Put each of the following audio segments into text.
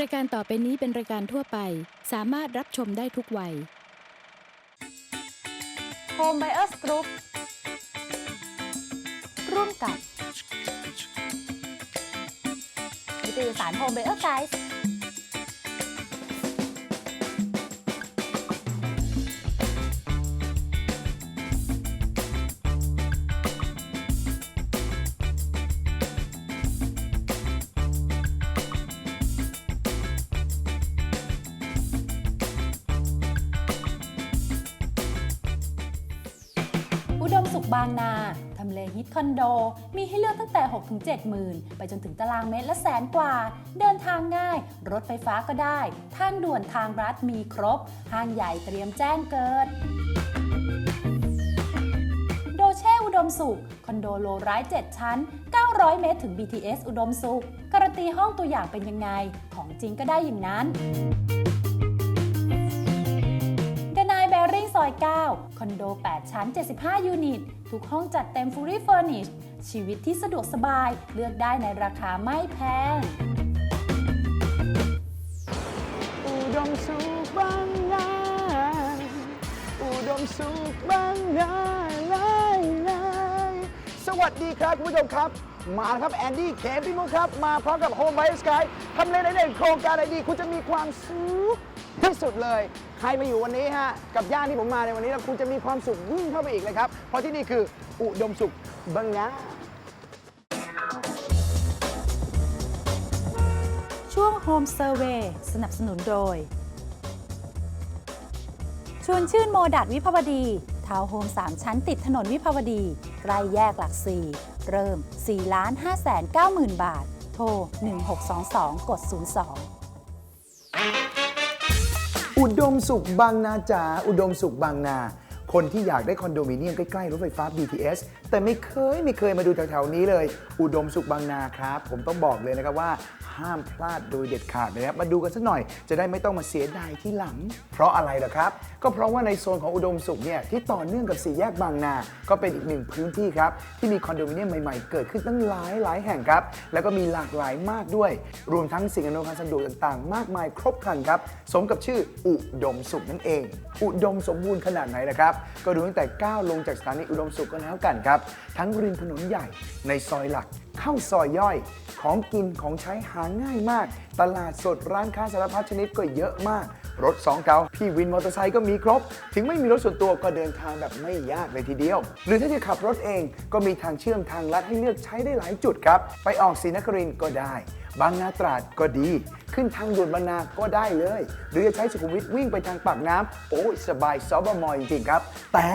รายการต่อไปนี้เป็นรายการทั่วไป สามารถรับชมได้ทุกวัย Home Buyers Group ร่วมกับนิตยสาร Home Buyer Guide คอนโด มีให้เลือกตั้งแต่6-7หมื่น ไปจนถึงตารางเมตรละแสนกว่า เดินทางง่าย รถไฟฟ้าก็ได้ ทางด่วนทางรัฐมีครบ ห้างใหญ่เตรียมแจ้งเกิด โดเช่อุดมสุข คอนโดโลร้าย 7 ชั้น 900 เมตรถึง BTS อุดมสุข การันตีห้องตัวอย่างเป็นยังไง ของจริงก็ได้อย่างนั้น อย 9 คอนโด 8 ชั้น 75 ยูนิต ทุกห้องจัดเต็ม fully furnished ชีวิตที่สะดวกสบาย เลือกได้ในราคาไม่แพง อุดมสุขบางนาอุดมสุขบางนาลายลายสวัสดีครับคุณผู้ชมครับ มาครับแอนดี้เขมพิมุกครับ มาพร้อมกับโฮมไบสกายทำเลไหนๆโครงการอะไรดี คุณจะมีความสุขที่สุดเลย รมาอยู่วันนี้ฮะกับย่านที่ผมมาในวันนี้แล้วคุณจะมีความสุขยิ่งเข้าไปอีกเลยครับ เพราะที่นี่คืออุดมสุขบางนาช่วง Home Survey สนับสนุนโดย ชวนชื่นโมดัดวิภาวดี ทาวน์โฮม 3 ชั้นติดถนนวิภาวดี ใกล้แยกหลักสี่เริ่ม4 5 9 0 0 0 0บาท โทร 1622 กด 02 อุดมสุขบางนาจ๋าอุดมสุขบางนา คนที่อยากได้คอนโดมิเนียมใกล้ ๆ รถไฟฟ้า BTS แต่ไม่เคยไม่เคยมาดูแถว ๆ นี้เลย อุดมสุขบางนาครับ ผมต้องบอกเลยนะครับว่า ห้ามพลาดโดยเด็ดขาดเลยนะครับมาดูกันสักหน่อย จะได้ไม่ต้องมาเสียดายที่หลัง เพราะอะไรล่ะครับ ก็เพราะว่าในโซนของอุดมสุขเนี่ยที่ต่อเนื่องกับสี่แยกบางนา ก็เป็นอีกหนึ่งพื้นที่ครับที่มีคอนโดมิเนียมใหม่ๆ เกิดขึ้นตั้งหลายหลายแห่งครับ แล้วก็มีหลากหลายมากด้วย รวมทั้งสิ่งอำนวยความสะดวกต่างๆ มากมายครบครันครับสมกับชื่ออุดมสุขนั่นเองอุดมสมบูรณ์ขนาดไหนล่ะครับ ก็ดูตั้งแต่ก้าวลงจากสถานีอุดมสุขก็แล้วกันครับ ทั้งริมถนนใหญ่ในซอยหลัก เข้าซอยย่อย ของกินของใช้หาง่ายมาก ตลาดสดร้านค้าสารพัดชนิดก็เยอะมาก รถสองแถวพี่วินมอเตอร์ไซค์ก็มีครบ ถึงไม่มีรถส่วนตัวก็เดินทางแบบไม่ยากเลยทีเดียว หรือถ้าจะขับรถเองก็มีทางเชื่อมทางลัดให้เลือกใช้ได้หลายจุดครับ ไปออกศรีนครินทร์ก็ได้ บางนาตราดก็ดี ขึ้นทางด่วนบางนาก็ได้เลย หรือจะใช้สุขุมวิทวิ่งไปทางปากน้ำโอ้ยสบายซอบมอยจริงๆครับ แต่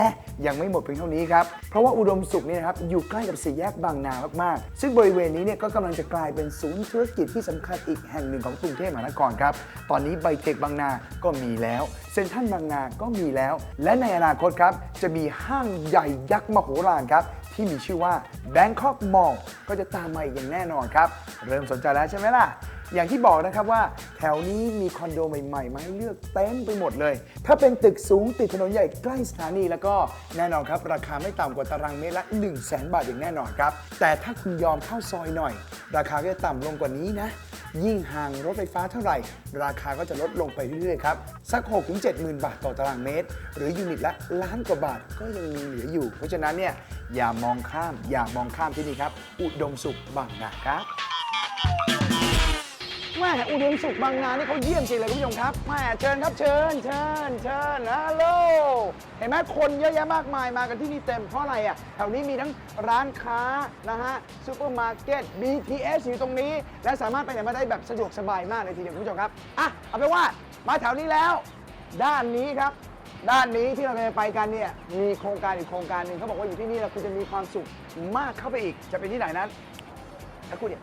ยังไม่หมดเพียงเท่านี้ครับ เพราะว่าอุดมสุขเนี่ยนะครับอยู่ใกล้กับสี่แยกบางนามากๆ ซึ่งบริเวณนี้เนี่ยก็กำลังจะกลายเป็นศูนย์ธุรกิจที่สำคัญอีกแห่งหนึ่งของกรุงเทพมหานครครับ ตอนนี้ไบเทคบางนาก็มีแล้วเซ็นทรัลบางนาก็มีแล้ว และในอนาคตครับจะมีห้างใหญ่ยักษ์มโหฬารครับ ที่มีชื่อว่า Bangkok Mall ก็จะตามมาอีกอย่างแน่นอนครับ เริ่มสนใจแล้วใช่ไหมล่ะ อย่างที่บอกนะครับว่า แถวนี้มีคอนโดใหม่ๆมาให้เลือกเต็มไปหมดเลย ถ้าเป็นตึกสูงติดถนนใหญ่ใกล้สถานีแล้วก็แน่นอนครับ ราคาไม่ต่ำกว่าตารางเมตรละ 1 0 0 0 0แบาทอย่างแน่นอนครับ แต่ถ้าคุณยอมเข้าซอยหน่อย ราคาก็จะต่ำลงกว่านี้นะ ยิ่งห่างรถไฟฟ้าเท่าไหร่ ราคาก็จะลดลงไปเรื่อยๆครับ สัก 6 7 0 0 0 0 บาทต่อตารางเมตร หรือยูนิตละล้านกว่าบาทก็ยังมีเหลืออยู่ เพราะฉะนั้นเนี่ยอย่ามองข้ามอย่ามองข้ามที่นี่ครับ อุดมสุขบางนาครับ แม่อุดมสุขบางนานี่เขาเยี่ยมจริงเลยคุณผู้ชมครับแม่เชิญครับเชิญเชิญเชิญฮัลโหลเห็นไหมคนเยอะแยะมากมายมากันที่นี่เต็มเพราะอะไรอะแถวนี้มีทั้งร้านค้านะฮะซูเปอร์มาร์เก็ต BTS อยู่ตรงนี้ และสามารถไปไหนมาได้แบบสะดวกสบายมากเลยทีเดียวคุณผู้ชมครับอะเอาเป็นว่ามาแถวนี้แล้ว ด้านนี้ครับ ด้านนี้ที่เราจะไปกันเนี่ยมีโครงการอีกโครงการหนึ่งเขาบอกว่าอยู่ที่นี่แล้วคุณจะมีความสุขมากเข้าไปอีกจะเป็นที่ไหนนั้นสักครู่เดีย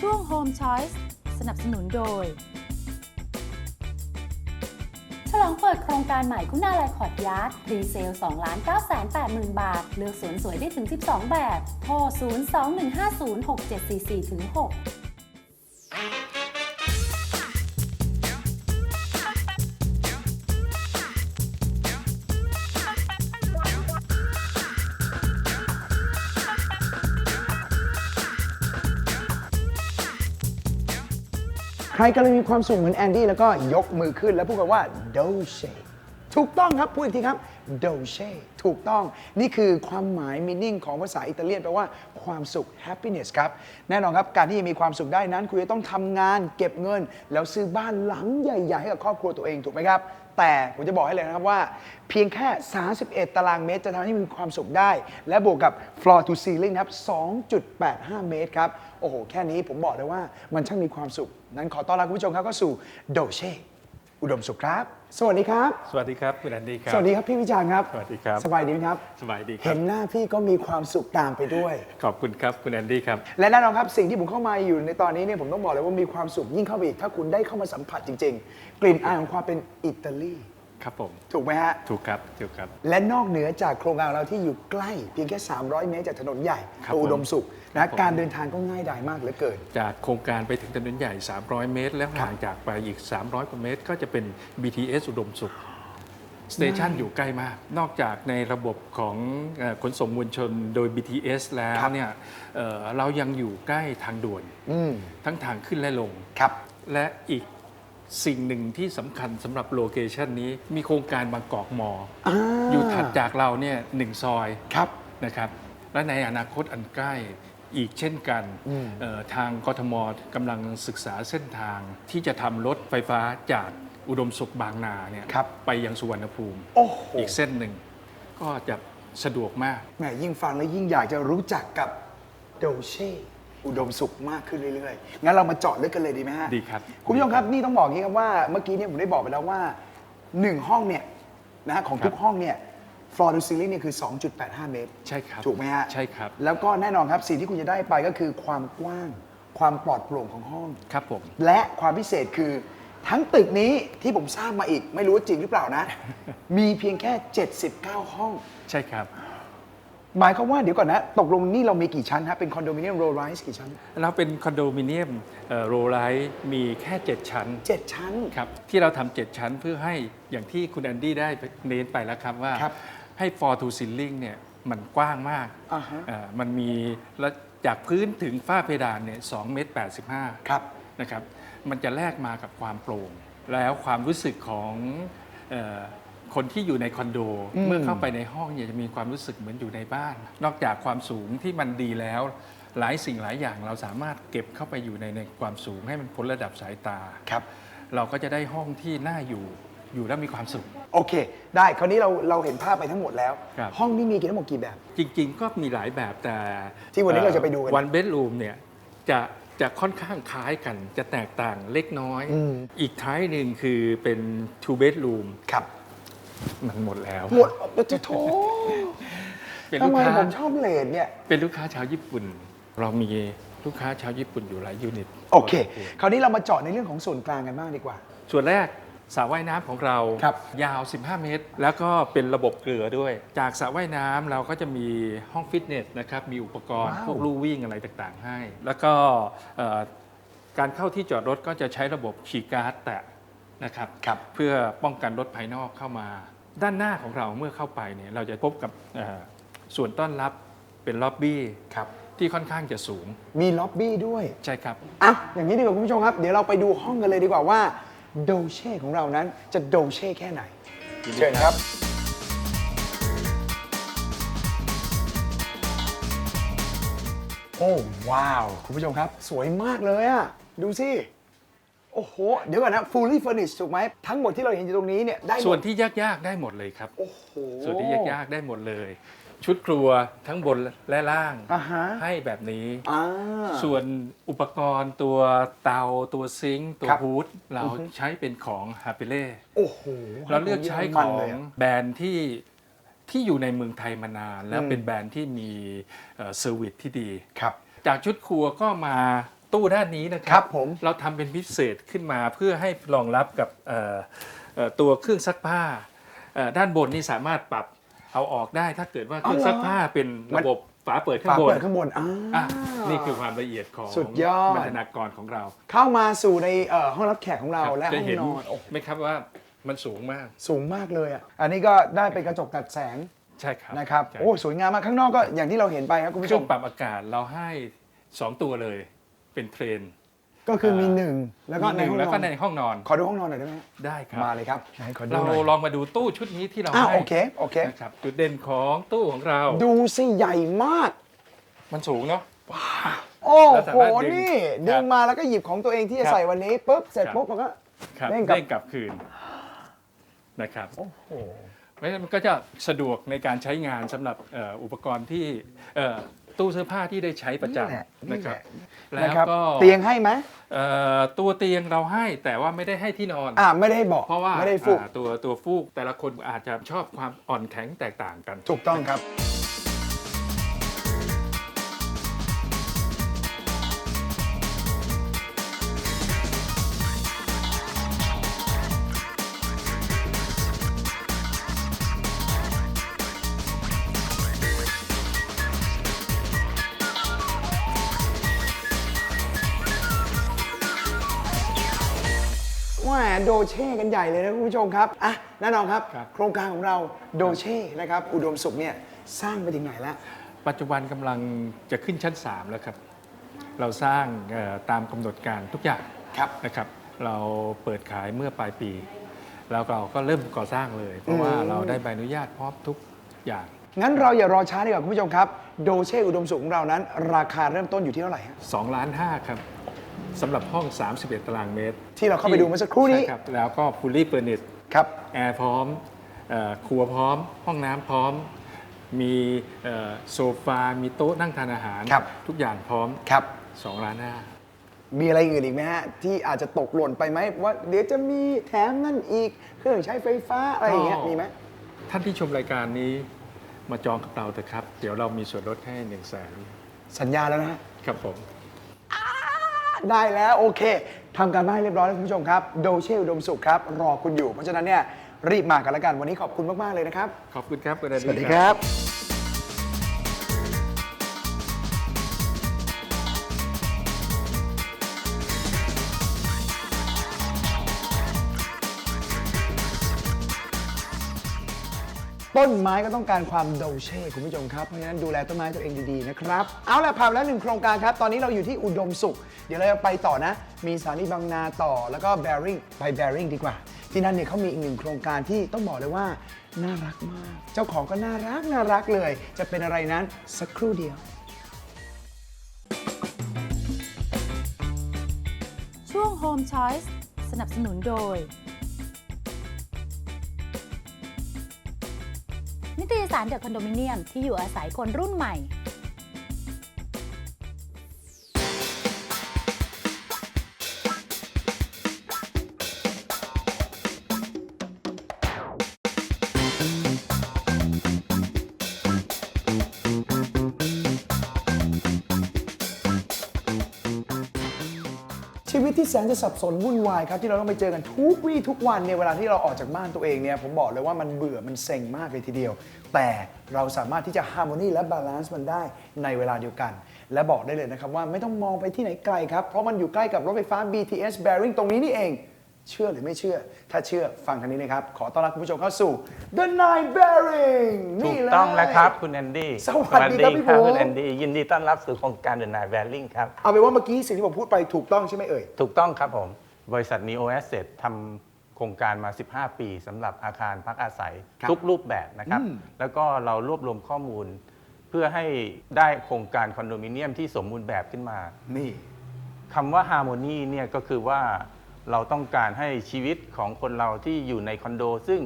ช่วง Home Choice สนับสนุนโดย ฉลองเปิดโครงการใหม่คุณาลายขอดยาร์ดพรีเซล2ล้าน9แสน8หมื่นบาท เลือกสวนสวยได้ถึง 12 แบบ โทร 021506744ถึง6 รกำลังมีความสุขเหมือนแอนดี้แล้วก็ยกมือขึ้นแล้วพูดกันว่า dolce ถูกต้องครับ พูดอีกทีครับ dolce ถูกต้องนี่คือความหมายมินิ่งของภาษาอิตาเลียนแปลว่าความสุข happiness ครับ แน่นอนครับ การที่จะมีความสุขได้นั้น คุณจะต้องทำงานเก็บเงิน แล้วซื้อบ้านหลังใหญ่ ๆ ให้กับครอบครัวตัวเองถูกไหมครับ แต่ผมจะบอกให้เลยนะครับว่า เพียงแค่ 31 ตารางเมตร จะทำให้มีความสุขได้ และบวกกับ floor to ceiling ครับ 2.85 เมตรครับ โอ้โห แค่นี้ผมบอกเลยว่ามันช่างมีความสุข นั้นขอต้อนรับคุณผู้ชมครับเข้าสู่โดเช่อุดมสุขครับ สวัสดีครับ สวัสดีครับคุณแอนดี้ครับ สวัสดีครับพี่วิจารณ์ครับ สวัสดีครับ สบายดีไหมครับ สบายดีครัเห็บนหน้าพี่ก็มีความสุขตามไปด้วย ขอบคุณครับคุณแอนดี้ครับ และแน่นอนครับสิ่งที่ผมเข้ามาอยู่ในตอนนี้เนี่ยผมต้องบอกเลยว่ามีความสุขยิ่งเข้าไปอีก ถ้าคุณได้เข้ามาสัมผัสจริง ๆ กลิ่นอายของความเป็นอิตาลี ครับผม ถูกไหมฮะ ถูกครับ ถูกครับ และนอกเหนือจากโครงการของเราที่อยู่ใกล้เพียงแค่ 300 เมตรจากถนนใหญ่ครับตัวอุดมสุขครันะบผม การเดินทางก็ง่ายดายมากเหลือเกิน จากโครงการไปถึงถนนใหญ่ 300 เมตร แล้วห่างจากไปอีก 300 กว่าเมตร ก็จะเป็น BTS อุดมสุข สเตชันอยู่ใกล้มาก นอกจากในระบบของเอ่อขนส่งมวลชนโดย BTS แล้วครับเนี่ยเอ่อเรายังอยู่ใกล้ทางด่วน อืมทั้งทางขึ้นและลง ครับ และอีก สิ่งหนึ่งที่สำคัญสำหรับโลเคชันนี้มีโครงการบางกอกมออ่าอยู่ถัดจากเราเนี่ยหนึ่งซอยครับ นะครับ และในอนาคตอันใกล้อีกเช่นกันอืมเอ่อทางกทมกำลังศึกษาเส้นทางที่จะทำรถไฟฟ้าจากอุดมสุขบางนาเนี่ยครับ ไปยังสุวรรณภูมิ โอ้โหอีกเส้นหนึ่งก็จะสะดวกมาก แหมยิ่งฟังแล้วยิ่งอยากจะรู้จักกับโดเช่ อุดมสุขมากขึ้นเรื่อยๆ งั้นเรามาเจาะลึกกันเลยดีไหมฮะดีครับ คุณผู้ชมครับนี่ต้องบอกอย่างนี้ครับว่าเมื่อกี้เนี่ยผมได้บอกไปแล้วว่า1ห้องเนี่ยนะฮะของทุกห้องเนี่ย floor to ceiling เนี่ยคือ 2.85 เมตร ใช่ครับถูกไหมฮะใช่ครับ แล้วก็แน่นอนครับสิ่งที่คุณจะได้ไปก็คือความกว้างความปลอดโปร่งของห้อง ครับผม และความพิเศษคือทั้งตึกนี้ที่ผมสร้างมาอีก ไม่รู้ว่าจริงหรือเปล่านะ มีเพียงแค่ 79 ห้อง ใช่ครับ หมายความว่าเดี๋ยวก่อนนะ ตกลงนี่เรามีกี่ชั้นฮะ เป็นคอนโดมิเนียมโรลไรส์กี่ชั้นเราเป็นคอนโดมิเนียมโรลไลท์มีแค่ 7 ชั้น 7 ชั้นครับที่เราทำเจ็ดชั้นเพื่อให้อย่างที่คุณแอนดี้ได้เน้นไปแล้วครับว่าครับให้ for to ceiling เนี่ยมันกว้างมากอ่าฮะเอ่อมันมีและจากพื้นถึงฝ้าเพดานเนี่ยสองเมตรแปดสิบห้าครับนะครับ มันจะแลกมากับความโปร่ง แล้วความรู้สึกของเออ คนที่อยู่ในคอนโดอืมเมื่อเข้าไปในห้องเนี่ยจะมีความรู้สึกเหมือนอยู่ในบ้าน นอกจากความสูงที่มันดีแล้ว หลายสิ่งหลายอย่างเราสามารถเก็บเข้าไปอยู่ในในความสูงให้มันพ้นระดับสายตาครับ เราก็จะได้ห้องที่น่าอยู่อยู่แล้วมีความสุข โอเค ได้คราวนี้เราเราเห็นภาพไปทั้งหมดแล้ว ครับ ห้องนี้มีกี่ทั้งหมดกี่แบบ จริง ๆ ก็มีหลายแบบแต่ที่วันนี้เราจะไปดูกันวันเบดรูมเนี่ยจะจะค่อนข้างคล้ายกัน จะแตกต่างเล็กน้อยอืมอีกท้ายหนึ่งคือเป็น two bedroom ครับ มันหมดแล้วหมดจะโถเป็นทำลูกไมค้าผมชอบเลดเนี่ย เป็นลูกค้าชาวญี่ปุ่น เรามีลูกค้าชาวญี่ปุ่นอยู่หลายยูนิตโอเค คราวนี้เรามาเจาะในเรื่องของส่วนกลางกันบ้างดีกว่า ส่วนแรกสระว่ายน้ำของเราครับ ยาว 15 เมตร แล้วก็เป็นระบบเกลือด้วย จากสระว่ายน้ำเราก็จะมีห้องฟิตเนสนะครับมีอุปกรณ์ว้าว พวกลู่วิ่งอะไรต่างๆ ให้ แล้วก็เอ่อการเข้าที่จอดรถก็จะใช้ระบบคีย์การ์ดแตะ นะครับครับเพื่อป้องกันรถภายนอกเข้ามา ด้านหน้าของเราเมื่อเข้าไปเนี่ยเราจะพบกับเอ่อส่วนต้อนรับเป็นล็อบบี้ครับที่ค่อนข้างจะสูง มีล็อบบี้ด้วย ใช่ครับอะอย่างนี้ดีกว่าคุณผู้ชมครับ เดี๋ยวเราไปดูห้องกันเลยดีกว่าว่าโดเช่ของเรานั้นจะโดเช่แค่ไหน เชิญครับโอ้ว้าว คุณผู้ชมครับ สวยมากเลยอะดูสิ โอ้โห เดี๋ยวก่อนนะ fully furnished ถูกไหม ทั้งหมดที่เราเห็นอยู่ตรงนี้เนี่ยได้หมดส่วนที่ยากๆได้หมดเลยครับ โอ้โห ส่วนที่ยากๆได้หมดเลย ชุดครัวทั้งบนและล่างอ่าฮะ ให้แบบนี้ อ่า ส่วนอุปกรณ์ตัวเตาตัวซิงค์ตัวครับ ฮูดเราใช้เป็นของฮาเปเล่โอ้โหเราเลือกใช้ขมันองเลยะ แบรนด์ที่ที่อยู่ในเมืองไทยมานาน แล้วอืม เป็นแบรนด์ที่มีเซอร์วิสที่ดี ครับ จากชุดครัวก็มา ตู้ด้านนี้นะคครัรับผม เราทำเป็นพิเศษขึ้นมาเพื่อให้รองรับกับเอ่อเอ่อตัวเครื่องซักผ้าเอ่อด้านบนนี่สามารถปรับเอาออกได้ ถ้าเกิดว่าเครื่องซักผ้าเป็นระบบฝาเปิดข้าฝางบนเปิดข้างบนอ่า อะนี่คือความละเอียดของสุดยอดบรรณาการของเราเข้ามาสู่ในเอ่อห้องรับแขกของเราครับและจะห้องเห็นนอนโอ้โหไหมครับว่ามันสูงมากสูงมากเลยอะอันนี้ก็ได้เป็นกระจกตัดแสงใช่ครับนะครับใช่ โอ้สวยงามมากข้างนอกก็อย่างที่เราเห็นไปครับคุณผู้เคชรื่อม งปรับอากาศเราให้ 2 ตัวเลย เป็นเทรนก็คือมีหนึ่งแล้วก็มีในหนึ่งห้องแล้วนก็อนในห้องนอนขอดูห้องนอนหน่อยได้ไหมได้ครับมาเลยครับไหนขอดูเราหน่อยลองมาดูตู้ชุดนี้ที่เราอ้าวให้โอเคโอเค นะครับจุดเด่นของตู้ของเรา ดูสิใหญ่มาก มันสูงเนาะ โอ้แล้วสาโหมารถดึงนี่ครับดึงมาแล้วก็หยิบของตัวเองที่จะครับ ใส่วันนี้ปุ๊บเสร็จครับปุ๊บมันก็ ครับเด้งกลับเด้งกลับคืนนะครับโอ้โห เพราะฉะนั้นมันก็จะสะดวกในการใช้งานสำหรับเอ่ออุปกรณ์ที่เอ่อ ตู้เสื้อผ้าที่ได้ใช้ประจนี่แหละำนะครับนี่แล้วนะครับก็เตียงให้ไหมเอ่อตัวเตียงเราให้แต่ว่าไม่ได้ให้ที่นอน อ่าไม่ได้ให้เบอกเพราะว่าไม่ได้ฟูกอ่าตัวตัวฟูกแต่ละคนอาจจะชอบความอ่อนแข็งแตกต่างกัน ถูกต้องครับ โดเช่กันใหญ่เลยนะคุณผู้ชมครับอะแน่นอนครับครับ โครงการของเราโดเช่นะครับอุดมสุขเนี่ยสร้างไปถึงไหนแล้ว ปัจจุบันกำลังจะขึ้นชั้น 3 แล้วครับ เราสร้างเอ่อตามกำหนดการทุกอย่างครับ นะครับ เราเปิดขายเมื่อปลายปี แล้วเราก็เริ่มก่อสร้างเลย เพราะว่าอืมเราได้ใบอนุญาตพร้อมทุกอย่าง งั้นเราอย่ารอช้าดีกว่าคุณผู้ชมครับ โดเช่อุดมสุขของเรานั้น ราคาเริ่มต้นอยู่ที่เท่าไหร่ฮะ2 ล้าน5ครับ สำหรับห้อง 31 ตารางเมตรที่เราเข้าไปดูเมื่อสักครู่นี้ ใช่ครับ แล้วก็ fully furnished ครับ แอร์พร้อมเอ่อครัวพร้อม ห้องน้ำพร้อม มีเอ่อโซฟา มีโต๊ะนั่งทานอาหาร ครับ ทุกอย่างพร้อมครับ 2ล้านห้า มีอะไรอื่นอีกไหมฮะ ที่อาจจะตกหล่นไปไหมว่าเดี๋ยวจะมีแถมนั่นอีก เครื่องใช้ไฟฟ้าอะไรอย่างเงี้ยมีไหม ท่านที่ชมรายการนี้มาจองกับเราเถอะครับ เดี๋ยวเรามีส่วนลดให้1นึ่งแสนสัญญาแล้วนะฮะ ครับผม ได้แล้วโอเคทำการบ้านให้เรียบร้อยแล้วคุณผู้ชมครับโดเช่อุดมสุขครับรอคุณอยู่เพราะฉะนั้นเนี่ยรีบมากันแล้วกันวันนี้ขอบคุณมากๆเลยนะครับ ขอบคุณครับคุณอสวัสดีครับ ต้นไม้ก็ต้องการความโดเช่คุณผู้ชมครับ เพราะฉะนั้นดูแลต้นไม้ตัวเองดีๆนะครับ เอาละผ่านแล้วหนึ่งโครงการครับ ตอนนี้เราอยู่ที่อุดมสุข เดี๋ยวเราจะไปต่อนะ มีสถานีบางนาต่อแล้วก็แบริ่งไปแบริ่งดีกว่า ที่นั่นเนี่ยเขามีอีกหนึ่งโครงการที่ต้องบอกเลยว่าน่ารักมาก เจ้าของก็น่ารักน่ารักเลย จะเป็นอะไรนั้นสักครู่เดียว ช่วง Home Choice สนับสนุนโดย นิตยสารเดอะคอนโดมิเนียมที่อยู่อาศัยคนรุ่นใหม่ ที่แสนจะสับสนวุ่นวายครับที่เราต้องไปเจอกันทุกวี่ทุกวันในยเวลาที่เราออกจากบ้านตัวเองเนี่ยผมบอกเลยว่ามันเบื่อมันเซ็งมากเลยทีเดียว แต่เราสามารถที่จะฮาร์โมนีและบาลานซ์มันได้ในเวลาเดียวกัน และบอกได้เลยนะครับว่าไม่ต้องมองไปที่ไหนไกลครับเพราะมันอยู่ใกล้กับรถไฟฟ้า BTS Bearing ตรงนี้นี่เอง เชื่อหรือไม่เชื่อ ถ้าเชื่อฟังทางนี้เลยครับ ขอต้อนรับคุณผู้ชมเข้าสู่ The Nine Bearing ถูนี่กเลย ต้องแล้วครับ คุณแอนดี้สวัสดีครับพี่สวัสผมคุณแอนดี้ยินดีต้อนรับสู่โครงการเดนายแวลลิงครับ เอาเป็นว่าเมื่อกี้สิ่งที่ผมพูดไปถูกต้องใช่ไหมเอ่ย ถูกต้องครับผม บริษัท Neo Asset ทำโครงการมา 15 ปีสำหรับอาคารพักอาศัยครับทุกรูปแบบนะครับ อืม แล้วก็เรารวบรวมข้อมูล เพื่อให้ได้โครงการคอนโดมิเนียมที่สมบูรณ์แบบขึ้นมา นี่ คำว่าฮาร์โมนีเนี่ยก็คือว่า เราต้องการให้ชีวิตของคนเราที่อยู่ในคอนโด ซึ่ง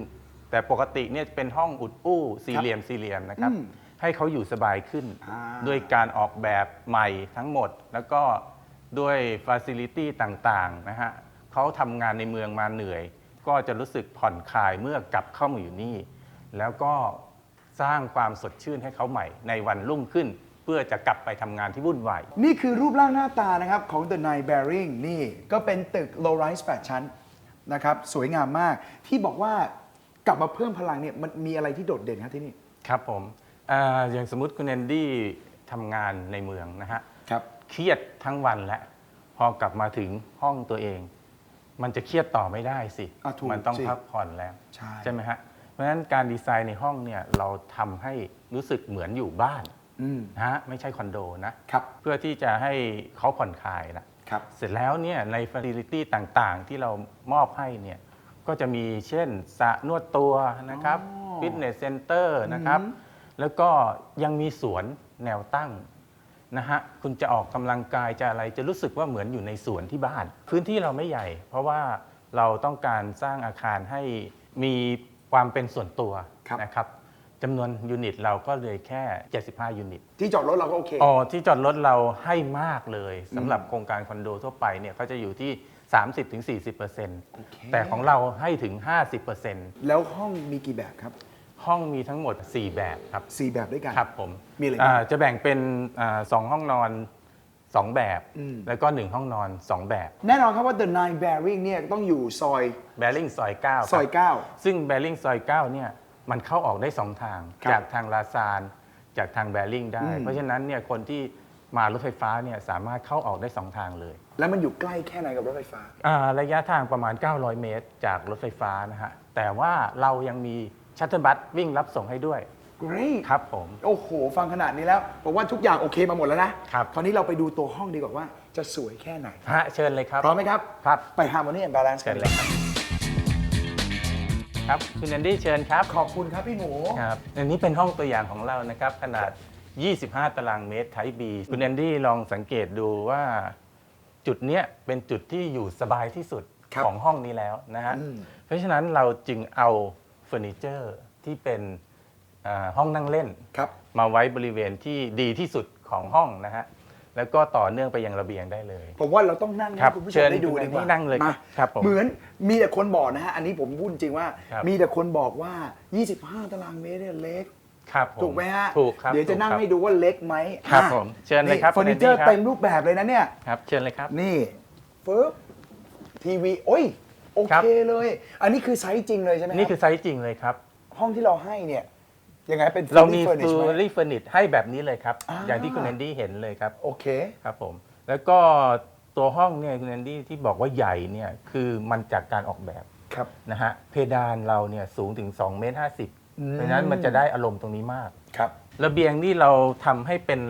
แต่ปกติเนี่ยเป็นห้องอุดอู้สี่เหลี่ยมสี่เหลี่ยมนะครับ อืมให้เขาอยู่สบายขึ้น อ่า ด้วยการออกแบบใหม่ทั้งหมด แล้วก็ด้วยฟ a ซิลิตี้ต่างๆนะฮะเขาทำงานในเมืองมาเหนื่อย ก็จะรู้สึกผ่อนคลายเมื่อกลับเข้ามาอยู่นี่ แล้วก็สร้างความสดชื่นให้เขาใหม่ในวันรุ่งขึ้น เพื่อจะกลับไปทำงานที่วุ่นวาย นี่คือรูปร่างหน้าตานะครับของ The Nine Bearing นี่ก็เป็นตึก low rise 8 ชั้นนะครับสวยงามมากที่บอกว่ากลับมาเพิ่มพลังเนี่ยมันมีอะไรที่โดดเด่นครับที่นี่ ครับผมอาอย่างสมมติคุณแอนดี้ทำงานในเมืองนะฮะ ครับ เครียดทั้งวันแล้วพอกลับมาถึงห้องตัวเอง มันจะเครียดต่อไม่ได้สิ อะถูกมันต้องสิพักผ่อนแล้วใช่ ไหมฮะ เพราะฉะนั้นการดีไซน์ในห้องเนี่ยเราทำให้รู้สึกเหมือนอยู่บ้านอืม นะฮะไม่ใช่คอนโดนะครับเพื่อที่จะให้เขาผ่อนคลายนะครับเสร็จแล้วเนี่ยในฟ a ซิลิตี้ต่างๆ ที่เรามอบให้เนี่ยก็จะมีเช่นสระนวดตัวนะครับอ๋อฟิตเนสเซ็นเตอร์นะครับอือหืแล้วก็ยังมีสวนแนวตั้งนะฮะคุณจะออกกำลังกายจะอะไรจะรู้สึกว่าเหมือนอยู่ในสวนที่บ้าน พื้นที่เราไม่ใหญ่ เพราะว่าเราต้องการสร้างอาคารให้มีความเป็นส่วนตัวครับนะครับ จำนวนยูนิตเราก็เลยแค่ 75 ยูนิตที่จอดรถเราก็โอเค อ๋อที่จอดรถเราให้มากเลยสำหรับโครงการคอนโดทั่วไปเนี่ยเขาจะอยู่ที่ 30-40%โอเคแต่ของเราให้ถึง 50%แล้วห้องมีกี่แบบครับ ห้องมีทั้งหมด 4 แบบครับสี่แบบด้วยกันครับผมมีอะไรบ้างาจะแบ่งเป็นอาสองห้องนอน 2 แบบ อืม แล้วก็ 1 ห้องนอน 2 แบบ แน่นอนครับว่า The Nine Bearing เนี่ยต้องอยู่ซอยแบริ่งซอย9ครับซอย 9 ซึ่งแบริ่งซอย9เนี่ย มันเข้าออกได้2ทาง ครับจากทางลาซานจากทางแบริ่งได้ อืม เพราะฉะนั้นเนี่ยคนที่มารถไฟฟ้าเนี่ยสามารถเข้าออกได้2ทางเลยแล้วมันอยู่ใกล้แค่ไหนกับรถไฟฟ้า อ่าระยะทางประมาณ 900 เมตร จากรถไฟฟ้านะฮะแต่ว่าเรายังมีชัตเทิลบัสวิ่งรับส่งให้ด้วย Great ครับผม โอ้โห ฟังขนาดนี้แล้วผมว่าทุกอย่างโอเคมาหมดแล้วนะครับ คราวนี้เราไปดูตัวห้องดีกว่าว่าจะสวยแค่ไหน ฮะเชิญเลยครับพร้อมไหมครับ ครับ ไป Harmony and Balance เชิญเลยครับ ครับคุณแอนดี้เชิญครับขอบคุณครับพี่หมู ครับอันนี้เป็นห้องตัวอย่างของเรานะครับ ขนาด 25 ตารางเมตรไทป์ B คุณแอนดี้ลองสังเกตดูว่า จุดเนี้ยเป็นจุดที่อยู่สบายที่สุดครับของห้องนี้แล้วนะฮะอืม เพราะฉะนั้นเราจึงเอาเฟอร์นิเจอร์ที่เป็นอ่าห้องนั่งเล่น ครับ มาไว้บริเวณที่ดีที่สุดของห้องนะฮะ แล้วก็ต่อเนื่องไปยังระเบียงได้เลย ผมว่าเราต้องนั่งครัให้บคุณผู้ชเชิมญได้ดูคุณดีกว่าที่นั่งเลยมาครับผมเหมือนมีแต่คนบอกนะฮะ อันนี้ผมพูดจริงว่า ครับ มีแต่คนบอกว่า 25 ตารางเมตรเนี่ยเล็ก ครับผถูกไหมฮะ ถูกครับเดี๋ยวจะนั่งถูกครับ ให้ดูว่าเล็กไหมครับอะผมเชิญเลยครับเฟอร์นิเจอร์คุณแอนดี้ครับเต็มรูปแบบเลยนะเนี่ย ครับ เชิญเลยครับ นี่ปึ๊บทีวี โอ้ย โอครับ เคเลย อันนี้คือไซส์จริงเลยใช่ไหมครับนี่คือไซส์จริงเลยครับ ห้องที่เราให้เนี่ย ยังไงเป็นเรามี fully ฟู furnished ไหมลี่เฟอร์นิชให้แบบนี้เลยครับ อ่า อย่างที่คุณแอนดี้เห็นเลยครับโอเคครับผมแล้วก็ตัวห้องเนี่ยคุณแอนดี้ที่บอกว่าใหญ่เนี่ยคือมันจากการออกแบบครับ นะฮะเพดานเราเนี่ยสูงถึง2เมตร50อืม เพราะฉะนั้นมันจะได้อารมณ์ตรงนี้มาก ครับระเบียงนี่เราทำให้เป็น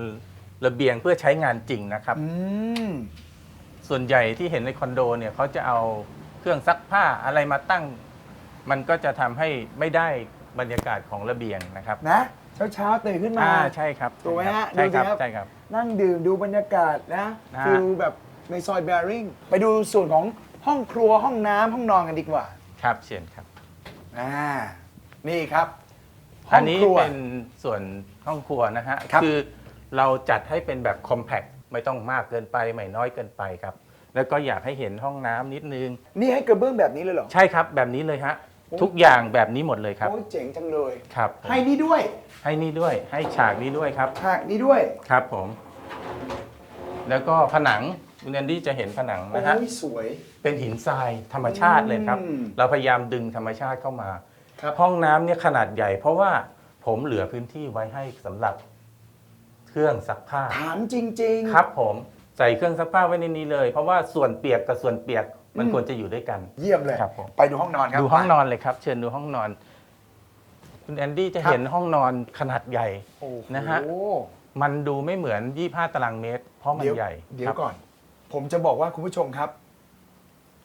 ระเบียงเพื่อใช้งานจริงนะครับ อืมส่วนใหญ่ที่เห็นในคอนโดเนี่ยเขาจะเอาเครื่องซักผ้าอะไรมาตั้ง มันก็จะทำให้ไม่ได้ บรรยากาศของระเบียงนะครับนะเช้าเช้าๆตื่นขึ้นมา อ่าใช่ครับถูกไหมฮะใช่ครับดูสิครับ ใช่ครับ นั่งดื่มดูบรรยากาศนะนะฮะ ฟิลแบบในซอยแบริ่งไปดูส่วนของห้องครัวห้องน้ำห้องนอนกันดีกว่าครับเชิญครับ อ่านี่ครับห้อัอนงนี้ครัว เป็นส่วนห้องครัวนะฮะครับ อเราจัดให้เป็นแบบคอมแพ t ไม่ต้องมากเกินไปไม่น้อยเกินไปครับ แล้วก็อยากให้เห็นห้องน้ำนิดนึง นี่ให้กระเบื้องแบบนี้เลยเหรอ ใช่ครับแบบนี้เลยฮะโอ้ ทุกอย่างแบบนี้หมดเลยครับโอ้ยเจ๋งจังเลย ครับให้นี่ด้วยให้นี่ด้วย ให้ฉากนี้ด้วยครับ ฉากนี้ด้วยครับผม แล้วก็ผนังคุณแอนดี้จะเห็นผนังโอ้นะฮะยสวย เป็นหินทรายธรรมชาติเลยครับ อืม เราพยายามดึงธรรมชาติเข้ามา ครับห้องน้ำเนี่ยขนาดใหญ่ เพราะว่าผมเหลือพื้นที่ไว้ให้สำหรับเครื่องซักผ้า ถามจริงๆ ครับผมใส่เครื่องซักผ้าไว้ในนี้เลย เพราะว่าส่วนเปียกกับส่วนเปียก มันอืมควรจะอยู่ด้วยกัน เยี่ยมเลย ครับผม ไปดูห้องนอนครับดูห้องนอนเลยครับ เชิญดูห้องนอน คุณแอนดี้จะครับเห็นห้องนอนขนาดใหญ่ โอ้โหนะฮะ มันดูไม่เหมือน 25 ตารางเมตร เพราะมันเดี๋ยวใหญ่เดี๋ยครัวบก่อน ผมจะบอกว่าคุณผู้ชมครับ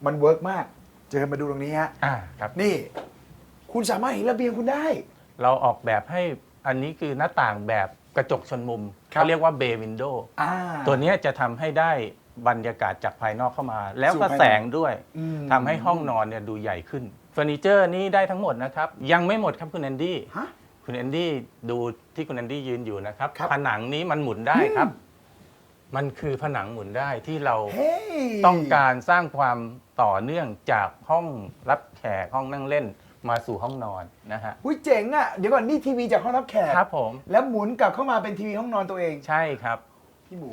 มันเวิร์กมาก เจอมาดูตรงนี้ฮะ อ่าครับ นี่ คุณสามารถเห็นระเบียงคุณได้ เราออกแบบให้อันนี้คือหน้าต่างแบบกระจกชนมุม ครับ เขาเรียกว่าเบย์วินโด อ่า ตัวเนี้ยจะทำให้ได้ บรรยากาศจากภายนอกเข้ามา แล้วสู่ก็ภายในแสงด้วยอืม ทำให้ห้องนอนเนี่ยดูใหญ่ขึ้นเฟอร์นิเจอร์นี้ได้ทั้งหมดนะครับ ยังไม่หมดครับคุณแอนดี้ฮะ คุณแอนดี้ดูที่คุณแอนดี้ยืนอยู่นะครับ ครับ ผนังนี้มันหมุนได้ครับ มันคือผนังหมุนได้ที่เรา เฮ้ย ต้องการสร้างความต่อเนื่องจากห้องรับแขกห้องนั่งเล่นมาสู่ห้องนอนนะฮะ อุ้ยเจ๋งอะ เดี๋ยวก่อนนี่ทีวีจากห้องรับแขกครับผม แล้วหมุนกลับเข้ามาเป็นทีวีห้องนอนตัวเอง ใช่ครับ พี่หมู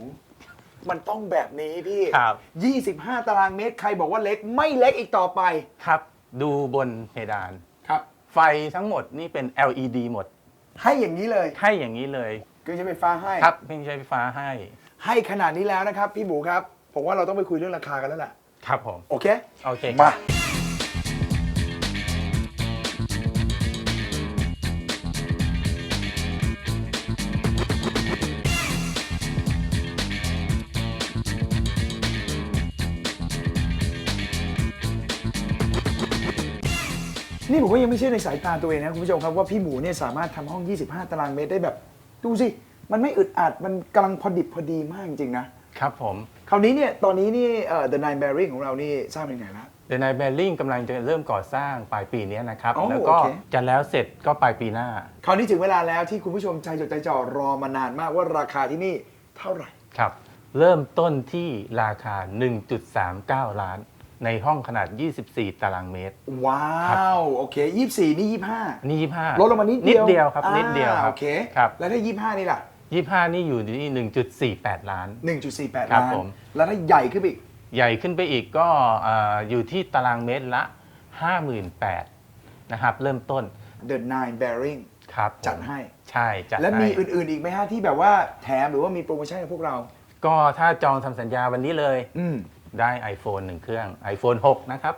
มันต้องแบบนี้พี่ครับ 25 ตารางเมตรใครบอกว่าเล็กไม่เล็กอีกต่อไป ครับ ดูบนเพดาน ครับ ไฟทั้งหมดนี่เป็น LED หมด ให้อย่างนี้เลยให้อย่างนี้เลย คือจะไฟฟ้าให้ ครับไม่ใช่ไฟฟ้าให้ ให้ขนาดนี้แล้วนะครับ พี่หมูครับ ผมว่าเราต้องไปคุยเรื่องราคากันแล้วล่ะ ครับผม โอเค โอเคมา นี่ผมก็ยังไม่เชื่อในสายตาตัวเองนะคุณผู้ชมครับว่าพี่หมูเนี่ยสามารถทำห้อง 25 ตารางเมตรได้แบบ ดูสิ มันไม่อึดอัด มันกำลังพอดิบพอดีมากจริงๆนะครับผมคราวนี้เนี่ยตอนนี้นี่เอ่อ The Nine Bearing ของเรานี่สร้างเป็นไงแล้วเดนายแบลลิงกำลังจะเริ่มก่อสร้างปลายปีนี้นะครับอ๋อแล้วก็โอเคจะแล้วเสร็จก็ปลายปีหน้า คราวนี้ถึงเวลาแล้วที่คุณผู้ชมใจจดใจจ่อรอมานานมากว่าราคาที่นี่เท่าไหร่ครับ เริ่มต้นที่ราคา 1.39 ล้าน ในห้องขนาด 24 ตารางเมตร ว้าว โอเค 24 นี่ 25 นี่ 25ลดลงมานิดเดียวนิดเดียวครับอ่านิดเดียวครับโอเคครับแล้วถ้า 25 นี่ล่ะ 25 นี่อยู่ที่ 1.48 ล้าน 1.48ครับล้านผมแล้วถ้าใหญ่ขึ้นไปอีก ใหญ่ขึ้นไปอีกก็เอ่ออยู่ที่ตารางเมตรละ 58,000นะครับ เริ่มต้น The Nine Bearing ครับผมจัดให้ ใช่จัดและมีให้อื่น ๆ อีกไหมฮะที่แบบว่าแถมหรือว่ามีโปรโมชั่นกับพวกเรา ก็ถ้าจองทำสัญญาวันนี้เลยอืม ได้ iPhone 1 เครื่อง iPhone 6 นะครับ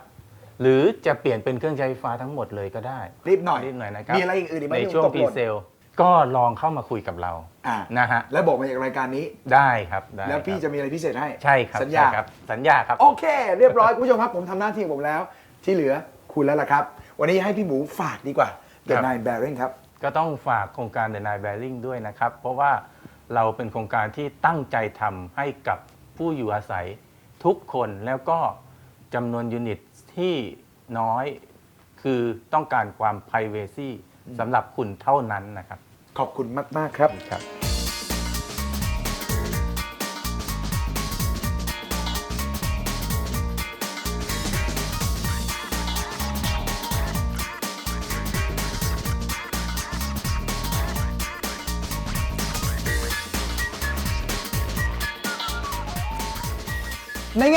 หรือจะเปลี่ยนเป็นเครื่องใช้ไฟฟ้าทั้งหมดเลยก็ได้รีบหน่อยรีบหน่อยนะครับมีอะไรอื่นอีกไหมในที่ช่วงตกพรีหล่นเซลก็ลองเข้ามาคุยกับเราอ่านะฮะแล้วบอกมาจากรายการนี้ได้ครับได้แล้วพี่ครับจะมีอะไรพิเศษให้ใช่ครับสัญญาใช่ครับสัญญาครับโอเค เรียบร้อยคุณผู้ชมครับผมทำหน้าที่ของผมแล้ว ที่เหลือคุณแล้วล่ะครับ วันนี้ให้พี่หมูฝากดีกว่า The ครับ Nine Bearing ครับก็ต้องฝากโครงการ The Nine Bearing ด้วยนะครับ เพราะว่าเราเป็นโครงการที่ตั้งใจทำให้กับผู้อยู่อาศัย ทุกคนแล้วก็จำนวนยูนิตที่น้อยคือต้องการความ p r i เวซีสำหรับคุณเท่านั้นนะครับ ขอบคุณมาก ๆ ครับ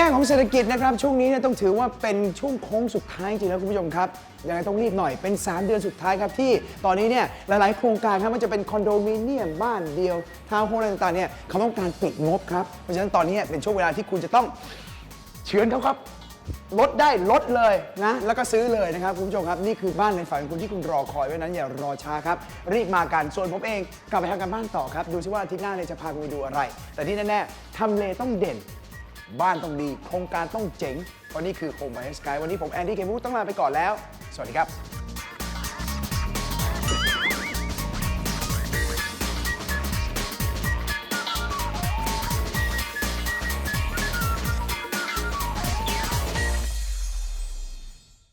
ง่ของเศรษฐกิจนะครับช่วงนี้เนี่ยต้องถือว่าเป็นช่วงโค้งสุดท้ายจริงๆนะคุณผู้ชมครับยังไงต้องรีบหน่อยเป็น 3 เดือนสุดท้ายครับที่ตอนนี้เนี่ยหลาย ๆ โครงการครับมันจะเป็นคอนโดมิเนียมบ้านเดียวทาวน์โฮมอะไรต่าง ๆ เนี่ยเขาต้องการปิดงบครับ เพราะฉะนั้นตอนนี้เป็นช่วงเวลาที่คุณจะต้องเฉือนเขาครับลดได้ลดเลยนะแล้วก็ซื้อเลยนะครับคุณผู้ชมครับ นี่คือบ้านในฝันของคุณที่คุณรอคอยไว้นั้นอย่ารอช้าครับ รีบมากันส่วนผมเองกลับไปทำการบ้านต่อครับ ดูซิว่าอาทิตย์หน้าเนี่ยจะพาคุณไปดูอะไร แต่ที่แน่ๆทำเลต้องเด่น บ้านต้องดี โครงการต้องเจ๋งเพราะนี่คือ Home by Sky วันนี้ผมแอนดี้เคมูต้องลาไปก่อนแล้ว สวัสดีครับ